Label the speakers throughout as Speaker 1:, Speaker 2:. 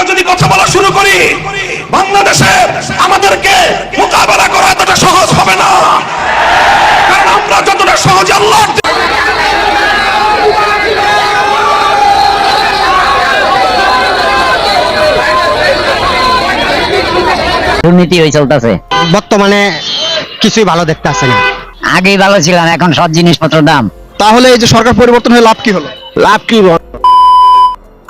Speaker 1: আমরা যদি কথা বলা শুরু করি বাংলাদেশে আমাদেরকে মোকাবেলা করা এতটা সহজ হবে না। কারণ আমরা যতটা সহজে আল্লাহ
Speaker 2: দুর্নীতি হয়ে চলতেছে।
Speaker 3: বর্তমানে কিছুই ভালো দেখতে আসে না।
Speaker 2: আগেই ভালো ছিলাম এখন সব জিনিসপত্র দাম।
Speaker 3: তাহলে এই যে সরকার পরিবর্তন হয়ে লাভ কি হলো? লাভ কি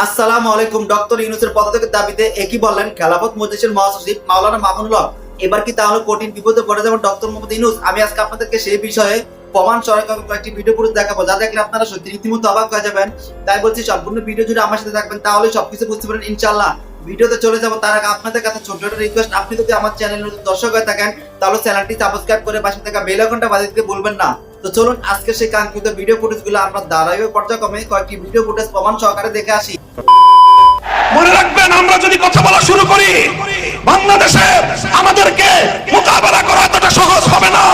Speaker 4: আসসালামু আলাইকুম। ডক্টর ইউনুসের পদত্যাগের দাবিতে একই বললেন, খেলাফত মজলিসের মহাসচিব মাওলানা মামুনুল হক। এবার কি তাহলে কঠিন বিপদে পড়ে যাবেন ডক্টর মোহাম্মদ ইউনুস? আমি আজকে আপনাদেরকে সেই বিষয়ে প্রমাণ সরকার কয়েকটি ভিডিও পুরো দেখাবো। যা দেখলে আপনারা সত্যি রীতিমতো অবাক হয়ে যাবেন। তাই বলছি, সম্পূর্ণ ভিডিও জুড়ে আমার সাথে থাকবেন, তাহলে সবকিছু বুঝতে পারেন ইনশাল্লাহ ভিডিওতে চলে যাব, তার আগে আপনাদের কাছে ছোট একটা রিকোয়েস্ট আপনি যদি আমার চ্যানেল দর্শক হয়ে থাকেন, তাহলে চ্যানেলটি সাবস্ক্রাইব করে পাশে থাকা বেল আইকনটা বাজিয়ে দিতে ভুলবেন না। তো চলুন আজকে সেই কাঙ্ক্ষিত ভিডিও ফুটেজগুলো আমরা ধারাবাহিক পর্যায়ক্রমে। কয়েকটি ভিডিও ফুটেজ প্রমাণ সহকারে দেখে আসি।
Speaker 1: মনে রাখবেন, আমরা যদি কথা বলা শুরু করি, বাংলাদেশে আমাদেরকে মোকাবেলা করা এতটা সহজ হবে না।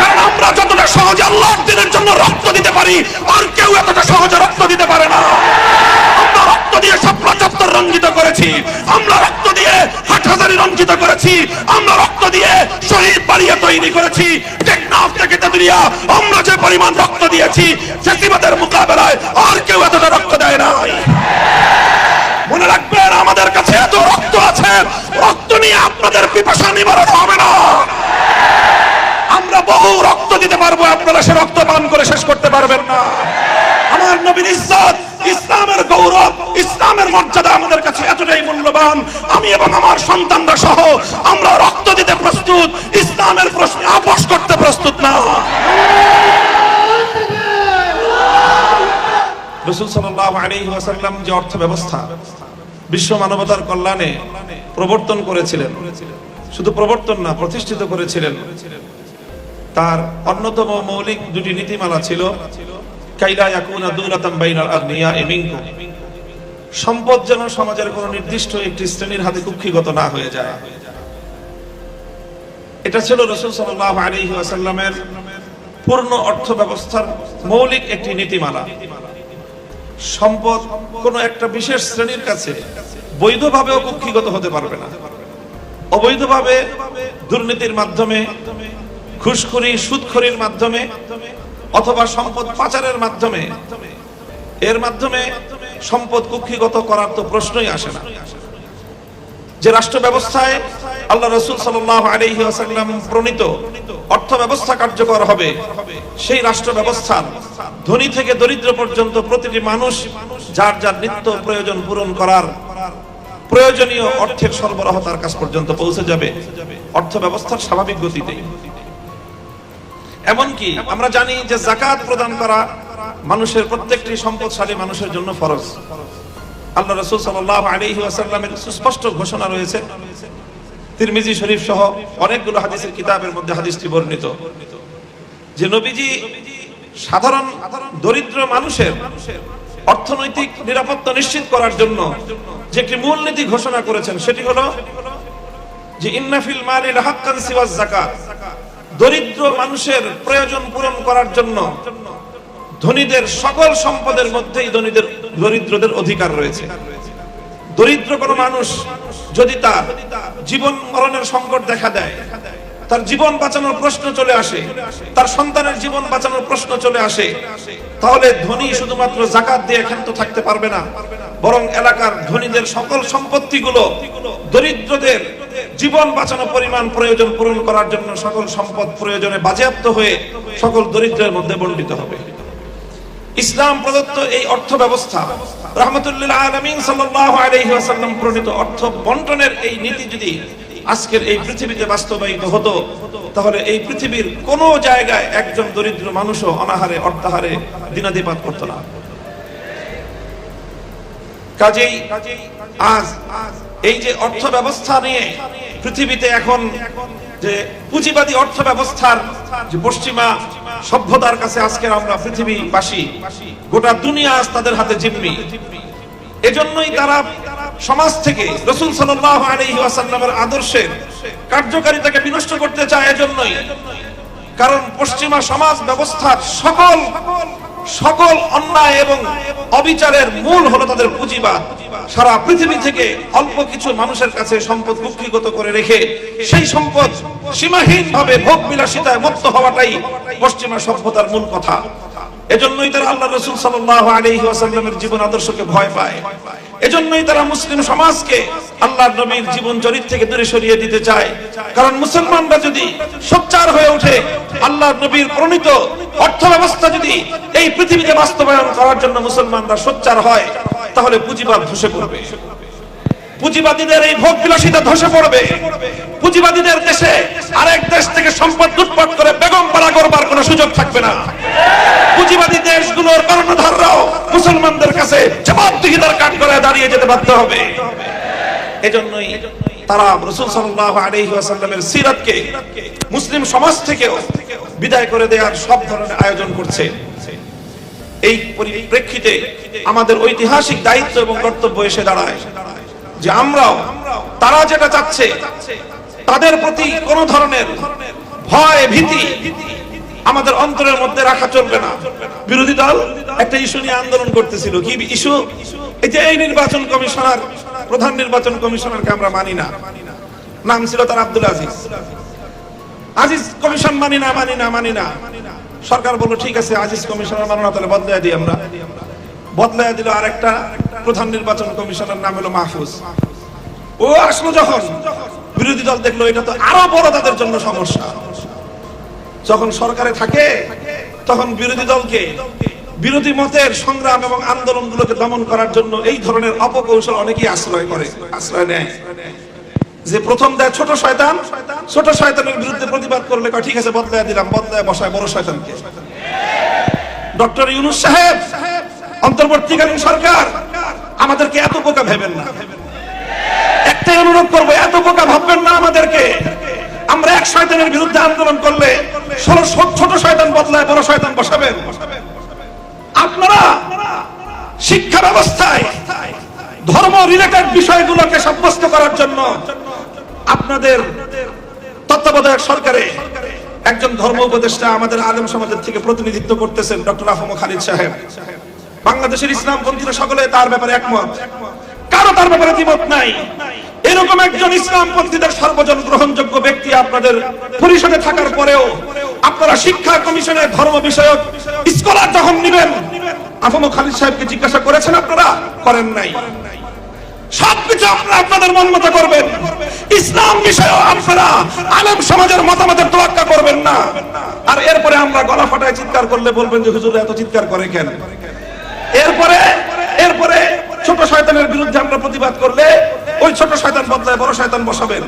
Speaker 1: কারণ আমরা যতটা সহজে আল্লাহর দিনের জন্য রক্ত দিতে পারি, আর কেউ এতটা সহজে রক্ত দিতে পারে না। আমরা রক্ত দিয়ে শাপলা চত্বর রঞ্জিত করেছি, আমরা রক্ত দিয়ে হাটহাজারি রঞ্জিত করেছি, আমরা দিয়ে শহীদ বাড়িয়ে তৈরি করেছি। আমরা যে পরিমাণ রক্ত দিয়েছি ফেসিবাদের মোকাবেলায় আর কেউ এতটা রক্ত দেয় নাই। মনে রাখবেন, আমাদের কাছে এত রক্ত আছে, রক্ত নিয়ে আপনাদের পিপাসা নিবারণ হবে না। বহু রক্ত দিতে পারব, আপনারা সে রক্ত পান করে শেষ করতে পারবেন না। আমার নবীর ইজ্জত, ইসলামের গৌরব, ইসলামের মর্যাদা আমাদের কাছে এতটাই মূল্যবান। আমি এবং আমার সন্তানরা সহ আমরা রসুল যে অর্থ ব্যবস্থা বিশ্ব মানবতার কল্যাণে প্রবর্তন করেছিলেন, শুধু প্রবর্তন না, প্রতিষ্ঠিত করেছিলেন, তার অন্যতম মৌলিক দুটি নীতিমালা ছিল সম্পদ যেন সমাজের কোন নির্দিষ্ট একটি শ্রেণির হাতে কুক্ষিগত না হয়ে যায়। এটা ছিল রসুল সাল্লাহ পূর্ণ অর্থ ব্যবস্থার মৌলিক একটি নীতিমালা। সম্পদ কোন একটা বিশেষ শ্রেণির কাছে বৈধভাবেও কুক্ষিগত হতে পারবে না। অবৈধভাবে দুর্নীতির মাধ্যমে, ঘুষখুরি, সুদখুরির মাধ্যমে অথবা সম্পদ পাচারের মাধ্যমে এর মাধ্যমে সম্পদ কুক্ষিগত করার তো প্রশ্নই আসে না। যে রাষ্ট্র ব্যবস্থায় আল্লাহ রসুল সাল্লাহ আলহি প্রণীত অর্থ ব্যবস্থা কার্যকর হবে। সেই রাষ্ট্র ব্যবস্থার ধনী থেকে দরিদ্র পর্যন্ত প্রতিটি মানুষ যার যার নিত্য প্রয়োজন পূরণ করার প্রয়োজনীয় অর্থের সরবরাহ তার কাছ পর্যন্ত পৌঁছে যাবে। অর্থ ব্যবস্থার স্বাভাবিক গতিতে। এমনকি আমরা জানি যে জাকাত প্রদান করা মানুষের প্রত্যেকটি সম্পদশালী মানুষের জন্য ফরজ। আল্লাহ রসুল সাল্লাহ আলহি সুস্পষ্ট ঘোষণা রয়েছে তিরমিজি শরীফ সহ অনেকগুলো হাদিসের কিতাবের মধ্যে হাদিসটি বর্ণিত। যে নবীজি সাধারণ দরিদ্র মানুষের অর্থনৈতিক নিরাপত্তা নিশ্চিত করার জন্য যে একটি মূলনীতি ঘোষণা করেছেন, সেটি হলো যে ইন্নাফিল মালিল হাক্কান সিওয়াজ যাকাত। দরিদ্র মানুষের প্রয়োজন পূরণ করার জন্য ধনীদের সকল সম্পদের মধ্যেই ধনীদের দরিদ্রদের অধিকার রয়েছে। দরিদ্র কোন মানুষ যদি তার জীবন মরণের সংকট দেখা দেয়, তার জীবন বাঁচানোর প্রশ্ন চলে আসে, তার সন্তানের জীবন বাঁচানোর প্রশ্ন চলে আসে, তাহলে ধনী শুধুমাত্র জাকাত দিয়ে ক্ষান্ত থাকতে পারবে না, বরং এলাকার ধনীদের সকল সম্পত্তিগুলো দরিদ্রদের জীবন বাঁচানো পরিমাণ প্রয়োজন পূরণ করার জন্য সকল সম্পদ প্রয়োজনে বাজেয়াপ্ত হয়ে সকল দরিদ্রের মধ্যে বন্ডিত হবে। ইসলাম প্রদত্ত এই অর্থ ব্যবস্থা রহমতুল্লাহ আলমিন সাল্লাম প্রণীত অর্থ বন্টনের এই নীতি যদি আজকের এই পৃথিবীতে বাস্তবায়িত হতো, তাহলে এই পৃথিবীর কোন জায়গায় একজন দরিদ্র মানুষও অনাহারে অর্থাহারে দিনাদিপাত করত না। কাজেই আজ এই যে অর্থ ব্যবস্থা নিয়ে পৃথিবীতে এখন যে পুঁজিবাদী অর্থ ব্যবস্থার পশ্চিমা সভ্যতার কাছে আজকের আমরা পৃথিবীবাসী, গোটা দুনিয়া আজ তাদের হাতে জিম্মি। এজন্যই তারা সমাজ থেকে রসুল সাল্লাহ আলহি আদর্শের কার্যকারিতাকে বিনষ্ট করতে চায় এজন্যই। কারণ পশ্চিমা সমাজ ব্যবস্থার সকল সকল অন্যায় এবং অবিচারের মূল হলো তাদের পুঁজিবাদ। সারা পৃথিবী থেকে অল্প কিছু মানুষের কাছে সম্পদ কুক্ষিগত করে রেখে সেই সম্পদ সীমাহীন ভাবে ভোগ বিলাসিতায় মুক্ত হওয়াটাই পশ্চিমা সভ্যতার মূল কথা। এজন্যই তারা আল্লাহ রসুল সাল্লাহ আলহি ওয়াসাল্লামের জীবন আদর্শকে ভয় পায়। এজন্যই তারা মুসলিম সমাজকে আল্লাহর নবীর জীবন চরিত থেকে দূরে সরিয়ে দিতে চায়। কারণ মুসলমানরা যদি সোচ্চার হয়ে ওঠে আল্লাহ নবীর প্রণীত অর্থ ব্যবস্থা যদি এই পৃথিবীতে বাস্তবায়ন করার জন্য মুসলমানরা সোচ্চার হয়, তাহলে পুঁজিবাদ ধসে পড়বে। পুঁজিবাদীদের এই ভোগ বিলাসিতা ধসে পড়বে। পুঁজিবাদীদের দেশে আরেক দেশ থেকে সম্পদ লুটপাট করে বেগম পাড়া করবার কোনো সুযোগ থাকবে না। পুঁজিবাদী দেশগুলোর কর্ণধাররাও মুসলমানদের কাছে জবাবদিহিতার কাঠ করে দাঁড়িয়ে যেতে বাধ্য হবে। এজন্যই তারা রসুল সাল্লাহ আলাইহি ওয়াসাল্লামের সিরাতকে মুসলিম সমাজ থেকেও বিদায় করে দেওয়ার সব ধরনের আয়োজন করছে। এই পরিপ্রেক্ষিতে আমাদের ঐতিহাসিক দায়িত্ব এবং কর্তব্য এসে দাঁড়ায়। যে আমরাও, তারা যেটা চাচ্ছে, তাদের প্রতি কোন ধরনের ভয়, ভীতি আমাদের অন্তরের মধ্যে রাখা চলবে না। বিরোধী দল একটা ইস্যু নিয়ে আন্দোলন করতেছিল। কি ইস্যু? এই যে এই নির্বাচন কমিশনার, প্রধান নির্বাচন কমিশনারকে আমরা মানি না। নাম ছিল তার আব্দুল আজিজ। আজিজ কমিশন মানি না মানি না মানি না। সরকার বলল, ঠিক আছে, আজিজ কমিশনার মানো না, তাহলে বদলাই দিই আমরা। বদলাই দিল আরেকটা প্রধান নির্বাচন কমিশনের নাম হলো মাহফুজ। ও আসলো যখন, বিরোধী দল দেখল এটা তো আরও বড় তাদের জন্য সমস্যা। যখন সরকারে থাকে, তখন বিরোধী দলকে বিরোধী মতের সংগ্রাম এবং আন্দোলনগুলোকে দমন করার জন্য এই ধরনের অপকৌশল অনেকেই আশ্রয় করে, আশ্রয় নেয়। যে প্রথম দেয় ছোট শয়তান, ছোট শয়তানের বিরুদ্ধে প্রতিবাদ করলে ঠিক আছে, বদলায় দিলাম, বদলায় বসায় বড় শয়তানকে। ডক্টর ইউনুস সাহেব, অন্তর্বর্তীকালীন সরকার আমাদেরকে এত বোকা ভেবেন না। একটাই অনুরোধ করব, এত বোকা ভাববেন না আমাদেরকে। আমরা এক শয়তানের বিরুদ্ধে আন্দোলন করলে ছোট শয়তান বদলায়, বড় শয়তান বসাবেন। আপনারা শিক্ষা ব্যবস্থায়, ধর্ম রিলেটেড বিষয়গুলোকে সাব্যস্ত করার জন্য আপনাদের তত্ত্বাবধায়ক সরকারে একজন ধর্ম উপদেষ্টা আমাদের আলেম সমাজের থেকে প্রতিনিধিত্ব করতেছেন, ডক্টর আফম খালিদ সাহেব। বাংলাদেশের ইসলাম পন্থীরা সকলে তার ব্যাপারে একমত। কারও তার ব্যাপারে দ্বিমত নাই। এরকম একজন ইসলাম পন্থীদের সর্বজন গ্রহণযোগ্য ব্যক্তি আপনাদের পরিষদে থাকার পরেও আপনারা শিক্ষা কমিশনের ধর্ম বিষয়ক স্কলার যখন নেবেন, আফম খালিদ সাহেবকে জিজ্ঞাসা করেছেন আপনারা? করেন নাই। সবকিছু আপনারা আপনাদের মন মতো করবেন। ইসলাম বিষয়ে আপনারা আলেম সমাজের মতামতের তোয়াক্কা করবেন না। আর এরপরে আমরা গলা ফাটায় চিৎকার করলে বলবেন যে, হুজুর, এত চিৎকার করে কেন? এরপরে এরপরে ছোট শয়তানের বিরুদ্ধে আমরা প্রতিবাদ করলে ওই ছোট শয়তান বদলায় বড় শয়তান বসাবেন।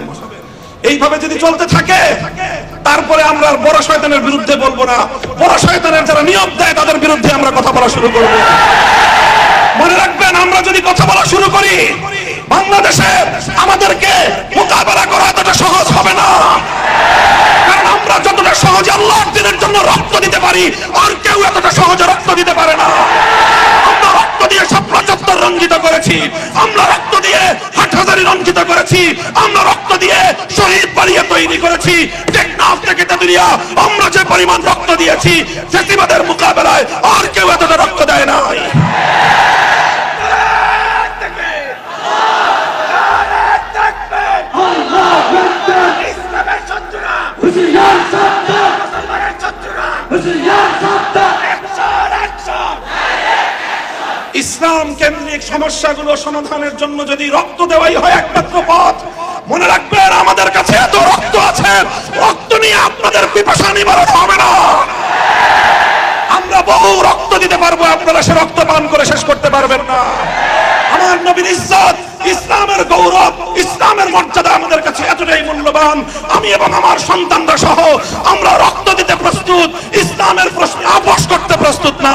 Speaker 1: এইভাবে যদি চলতে থাকে, তারপরে আমরা বড় শয়তানের বিরুদ্ধে বলব না। বড় শয়তানের যারা নিয়োগ দেয়, তাদের বিরুদ্ধে আমরা কথা বলা শুরু করব। মনে রাখবেন, আমরা যদি কথা বলা শুরু করি, বাংলাদেশে আমাদেরকে মোকাবেলা করা এতটা সহজ হবে না। আমরা যতটা সহজে আল্লাহর দিনের জন্য রক্ত দিতে পারি, আর কেউ এতটা সহজে রক্ত দিতে পারে না। আমরা রক্ত দিয়ে শাপলা চত্বর রঞ্জিত করেছি, আমরা রক্ত দিয়ে হাটহাজারি রঞ্জিত করেছি, আমরা রক্ত দিয়ে শহীদ বাড়িয়ে তৈরি করেছি। টেকনাফ থেকে আমরা যে পরিমাণ রক্ত দিয়েছি ফেসিবাদের মোকাবেলায় আর কেউ এতটা রক্ত দেয় নাই ইসলাম কেন্দ্রিক সমস্যাগুলো সমাধানের জন্য যদি রক্ত দেওয়াই হয় একমাত্র পথ, মনে রাখবেন আমাদের কাছে এত রক্ত আছে, রক্ত নিয়ে আপনাদের পিপাসা নিবারণ হবে না। আমরা বহু রক্ত দিতে পারব, আপনারা সে রক্ত পান করে শেষ করতে পারবেন না। আমার নবীর ইজ্জত, ইসলামের গৌরব, ইসলামের মর্যাদা আমাদের কাছে এতটাই মূল্যবান। আমি এবং আমার সন্তানরা সহ আমরা রক্ত দিতে প্রস্তুত, ইসলামের প্রশ্ন আপোষ করতে প্রস্তুত না।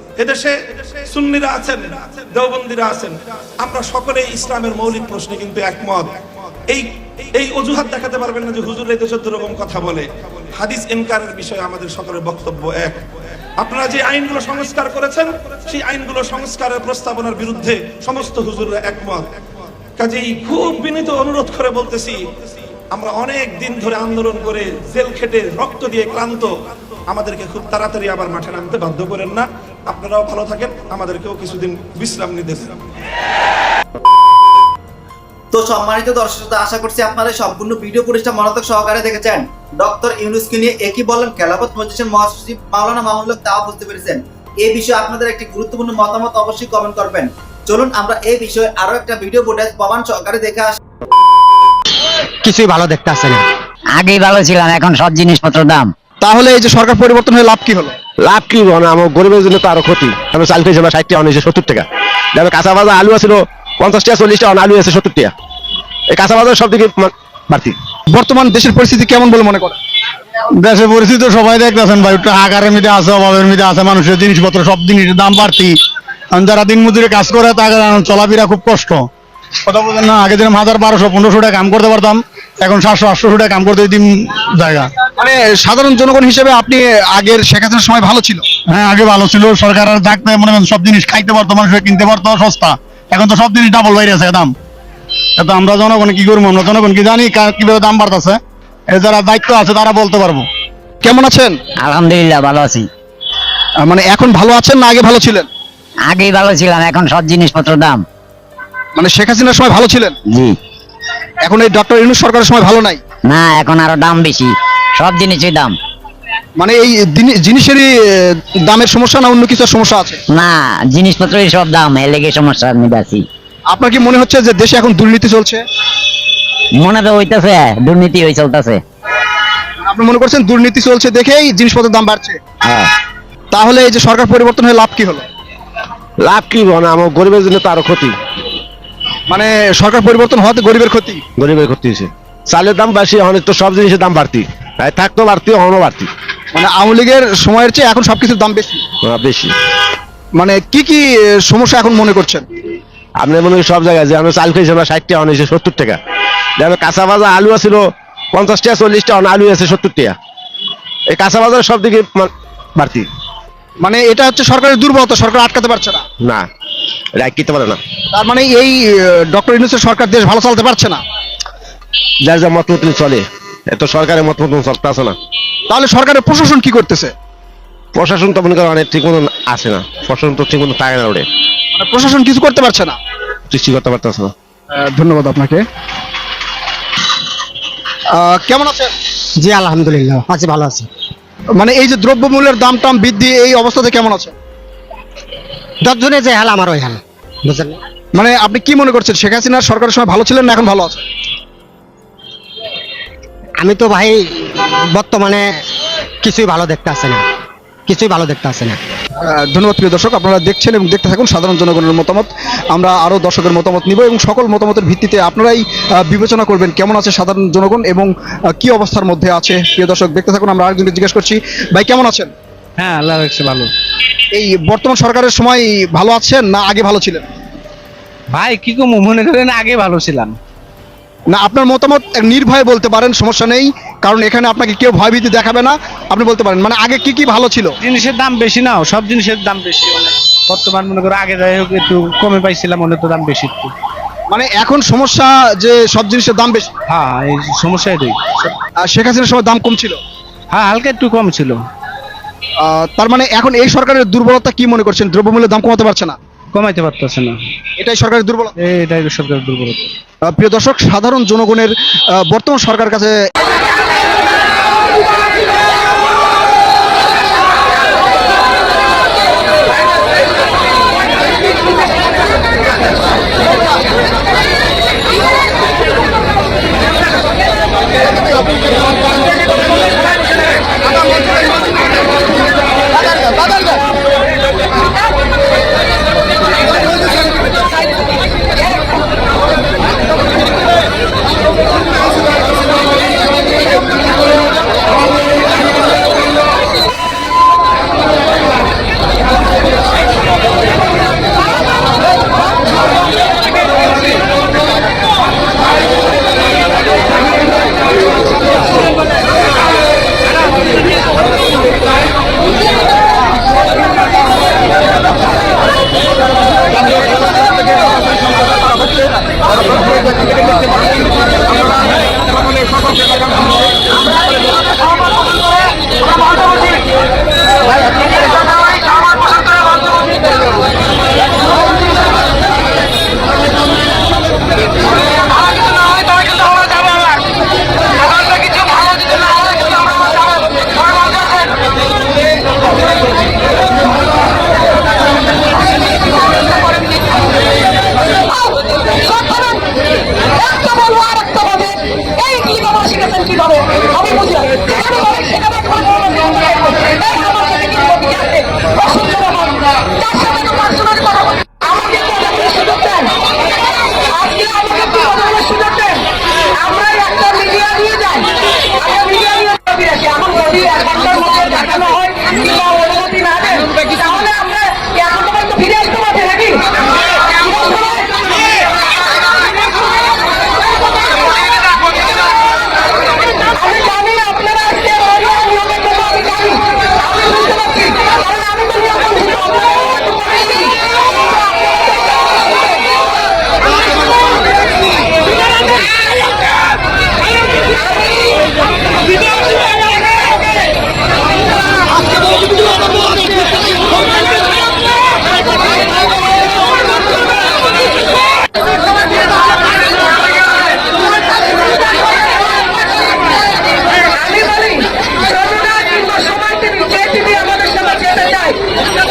Speaker 1: এদেশে সুন্নিরা আছেন, দেওবন্দিরা আছেন। আমরা সকলেই ইসলামের মৌলিক প্রশ্নে কিন্তু একমত। এই এই অজুহাত দেখাতে পারবেন না যে হুজুর এই দেশের রকম কথা বলে। হাদিস এনকারের বিষয়ে আমাদের সকলের বক্তব্য এক। আপনারা যে আইনগুলো সংস্কার করেছেন, সেই আইনগুলো সংস্কারের প্রস্তাবনার বিরুদ্ধে সমস্ত হুজুররা একমত। কাজেই খুব বিনীত অনুরোধ করে বলতেছি, আমরা অনেক দিন ধরে আন্দোলন করে জেল খেটে রক্ত দিয়ে ক্লান্ত। আমাদেরকে খুব তাড়াতাড়ি আবার মাঠে নামতে বাধ্য করেন না। আপনারাও ভালো থাকেন আমাদেরকেও কিছুদিন বিশ্রাম নিতে দেন।
Speaker 4: তো সম্মানিত দর্শক আশা করছি আপনারা সম্পূর্ণ ভিডিও পরিষ্ঠা মনোযোগ সহকারে দেখেছেন। ডক্টর ইউনুসকে নিয়ে একই বললেন খেলাফত মজলিসের মহাসচিব মাওলানা মামুনুল হক তাও বুঝতে পেরেছেন। এই বিষয়ে আপনাদের একটি গুরুত্বপূর্ণ মতামত অবশ্যই কমেন্ট করবেন। চলুন আমরা এই বিষয়ে আরও একটা ভিডিও ফুটেজ প্রমাণ সহকারে দেখে আসি।
Speaker 3: কিছুই ভালো দেখতে আসে না
Speaker 2: আগেই ভালো ছিলাম এখন সব জিনিসপত্র দাম।
Speaker 3: তাহলে এই যে সরকার পরিবর্তন হয়ে লাভ কি হলো?
Speaker 5: লাভ কি মানে আমার গরিবের জন্য তো আরও ক্ষতি। আমি চাল খেয়েছি ষাট টাকা অনেক সত্তর টাকা। যাবে কাঁচা বাজার আলু আছিল পঞ্চাশ টাকা চল্লিশ টাকা আলু আছে সত্তর টাকা। এই কাঁচা বাজার সব দিকে বাড়তি।
Speaker 3: বর্তমান দেশের পরিস্থিতি কেমন বলে মনে করেন?
Speaker 6: দেশের পরিস্থিতি তো সবাই দেখতেছেন ভাই একটু হাকারের মধ্যে আছে অভাবের মধ্যে আছে মানুষের জিনিসপত্র সব জিনিসের দাম বাড়তি। যারা দিন মজুরি কাজ করে তাদের চলাফেরা খুব কষ্ট। কথা বলছেন না আগে যেরকম হাজার বারোশো পনেরোশো টাকা কাম করতে পারতাম এখন সাতশো আটশো টাকা কাম করতে দিন জায়গা।
Speaker 3: মানে সাধারণ জনগণ হিসেবে আপনি আগের শেখ হাসিনার সময় ভালো ছিল?
Speaker 6: হ্যাঁ আগে ভালো ছিল। সরকার আর থাকতে মনে করেন সব জিনিস খাইতে পারতো মানুষ কিনতে পারতো সস্তা। এখন তো সব জিনিস ডাবল বাইরে আছে দাম। এত আমরা জনগণ কি করব আমরা জনগণ কি জানি কা- কীভাবে দাম বাড়তেছে। এ যারা দায়িত্ব আছে তারা বলতে পারব।
Speaker 3: কেমন আছেন?
Speaker 2: আলহামদুলিল্লাহ ভালো আছি।
Speaker 3: মানে এখন ভালো আছেন না আগে ভালো ছিলেন?
Speaker 2: আগেই ভালো ছিলাম এখন সব জিনিসপত্র দাম।
Speaker 3: মানে শেখ হাসিনার সময় ভালো ছিলেন?
Speaker 2: জি।
Speaker 3: এখন এই ডক্টর ইউনুস সরকারের সময় ভালো নাই?
Speaker 2: না এখন আরও দাম বেশি। সব জিনিসই দাম।
Speaker 3: মানে এই দিনি- জিনিসেরই আহ, দামের সমস্যা না অন্য কিছুর সমস্যা আছে?
Speaker 2: না জিনিসপত্রই সব দাম এর লেগে সমস্যার মধ্যে আছি।
Speaker 3: আপনার কি মনে হচ্ছে যে দেশে এখন দুর্নীতি চলছে?
Speaker 2: মনে তো হইতেছে দুর্নীতি হয়ে চলতেছে।
Speaker 3: আপনি মনে করছেন দুর্নীতি চলছে দেখেই জিনিসপত্রের দাম বাড়ছে?
Speaker 2: হ্যাঁ।
Speaker 3: তাহলে এই যে সরকার পরিবর্তন হয়ে লাভ কি হলো?
Speaker 5: লাভ কি মানে আমার গরিবের জন্য তো আরও ক্ষতি।
Speaker 3: মানে সরকার পরিবর্তন হওয়াতে গরিবের ক্ষতি?
Speaker 5: গরিবের ক্ষতি হয়েছে। চালের দাম বেশি অনেক তো সব জিনিসের দাম বাড়তি। থাকতো বাড়তি অন্য বাড়তি।
Speaker 3: মানে আওয়ামী লীগের সময়ের চেয়ে এখন সবকিছুর দাম বেশি?
Speaker 5: বেশি।
Speaker 3: মানে কি কি সমস্যা এখন মনে করছেন?
Speaker 5: আপনি মনে করেন সব জায়গায় যে আমি চাল খেয়েছি আমরা ষাট টাকা অনেক সত্তর টাকা। যাবে কাঁচা বাজার আলু আছিল পঞ্চাশ টাকা চল্লিশ টাকা আলু আছে সত্তর টাকা। এই কাঁচা বাজার সব দিকে বাড়তি।
Speaker 3: মানে এটা হচ্ছে সরকারের দুর্বলতা সরকার আটকাতে পারছে না?
Speaker 5: না। রাগ কিতে পারে না।
Speaker 3: তার মানে এই ডক্টর ইউনুসের সরকার দেশ ভালো চালাতে পারছে না?
Speaker 5: যার যা মত মতন চলে এত সরকারের মত মতন চলতে আসে না।
Speaker 3: তাহলে সরকারের প্রশাসন কি করতেছে?
Speaker 5: প্রশাসন তো মনে করেন অনেক ঠিক মতন আসে না। প্রশাসন তো ঠিক মতন থাকে না ওরে।
Speaker 3: মানে প্রশাসন কিছু করতে পারছে না?
Speaker 5: সৃষ্টি করতে পারতেছে না।
Speaker 3: ধন্যবাদ আপনাকে। আহ, কেমন আছেন?
Speaker 7: জি আলহামদুলিল্লাহ আছি ভালো আছি।
Speaker 3: মানে এই যে দ্রব্যমূল্যের দাম টাম বৃদ্ধি এই অবস্থাতে কেমন আছে
Speaker 7: দশজনে যে হাল আমার ওই হাল বুঝলেন
Speaker 3: মানে আপনি কি মনে করছেন শেখ হাসিনার সরকারের সময় ভালো ছিলেন না এখন ভালো আছে?
Speaker 7: আমি তো ভাই বর্তমানে কিছুই ভালো দেখতে আসে না কিছুই ভালো দেখতে আসে না।
Speaker 3: ধন্যবাদ প্রিয় দর্শক আপনারা দেখছেন এবং দেখতে থাকুন সাধারণ জনগণের মতামত। আমরা আরও দর্শকের মতামত নিব এবং সকল মতামতের ভিত্তিতে আপনারাই বিবেচনা করবেন কেমন আছে সাধারণ জনগণ এবং কি অবস্থার মধ্যে আছে। প্রিয় দর্শক দেখতে থাকুন আমরা আরেকজনকে জিজ্ঞেস করছি ভাই কেমন আছেন?
Speaker 8: হ্যাঁ আল্লাহ রাখছে ভালো।
Speaker 3: এই বর্তমান সরকারের সময় ভালো আছেন না আগে ভালো ছিলেন?
Speaker 8: ভাই কি কম মনে করেন আগে ভালো ছিলাম।
Speaker 3: না আপনার মতামত নির্ভয়ে বলতে পারেন সমস্যা নেই। কারণ এখানে আপনাকে কেউ ভয়ভীতি দেখাবে না আপনি বলতে পারেন। মানে আগে কি কি ভালো ছিল?
Speaker 8: জিনিসের দাম বেশি না সব জিনিসের দাম বেশি। বর্তমান মনে করো আগে যাই হোক একটু কমে পাইছিলাম অনেক তো দাম বেশি একটু।
Speaker 3: মানে এখন সমস্যা যে সব জিনিসের দাম বেশি।
Speaker 8: হ্যাঁ এই সমস্যা এটাই
Speaker 3: শেখ হাসিনার সময় দাম কম ছিল?
Speaker 8: হ্যাঁ হালকা একটু কম ছিল।
Speaker 3: তার মানে এখন এই সরকারের দুর্বলতা কি মনে করছেন? দ্রব্যমূল্যের দাম কমাতে পারছে না?
Speaker 8: কমাইতে পারতেছে না।
Speaker 3: এটাই সরকারের দুর্বলতা?
Speaker 8: এটাই সরকারের দুর্বলতা।
Speaker 3: প্রিয় দর্শক সাধারণ জনগণের বর্তমান সরকার কাছে
Speaker 9: একটা বলব আর একটা বলবে এই লেখাপড়া শিখেছেন কীভাবে আমি বুঝি না। যেখানে বলে সেখানে কোনো কোনো নিয়ম নাই। এই আমার সাথে কি করবে? কি আছে? অসহ্য ব্যাপার। তার সাথে তো personally কথা বলি। আমাকে কথা বলার সুযোগ দেন। আজকে আমাকে কি কথা বলার সুযোগ দেন? আমরা একটা মিডিয়া নিয়ে যাই। আমরা মিডিয়া নিয়ে ছবি রাখি। আমার যদি এক ঘণ্টার মধ্যে দেখানো হয় কিংবা অনুমতি না দেন, তাহলে আমরা এখন তো একটু ফিরে আসতে পারছি নাকি? আমি জানি আপনারা আজকে অনিয়ম নিয়মের জন্য আমি জানি আমি বুঝতে পারছি কারণ আমি তো নিয়ম মানছি না। আপনারা একটু করেছি। আমি বলি যমুনা কিংবা সময় টিভি যে টিভি আমাদের সাথে যেতে চায়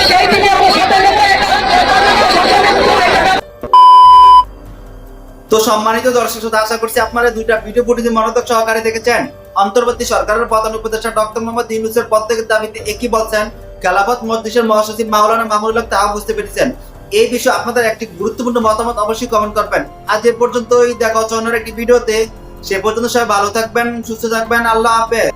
Speaker 9: সেই টিভি আমার সাথে নেবে এটা
Speaker 4: তো সম্মানিত দর্শক শ্রোতা, আশা করছি আপনারা দুইটা ভিডিও ফুটেজ মনোযোগ সহকারে দেখেছেন। অন্তর্বর্তী সরকারের প্রধান উপদেষ্টা ডক্টর মোহাম্মদ ইউনুসের প্রত্যেকের দাবিতে একই বলছেন, খেলাফত মজলিসের মহাসচিব মাওলানা মামুনুল হক তাও বুঝতে পেরেছেন। এই বিষয়ে আপনাদের একটি গুরুত্বপূর্ণ মতামত অবশ্যই কমেন্ট করবেন। আজ এ পর্যন্তই, দেখা হচ্ছে অন্য একটি ভিডিওতে। সে পর্যন্ত সবাই ভালো থাকবেন, সুস্থ থাকবেন, আল্লাহ হাফেজ।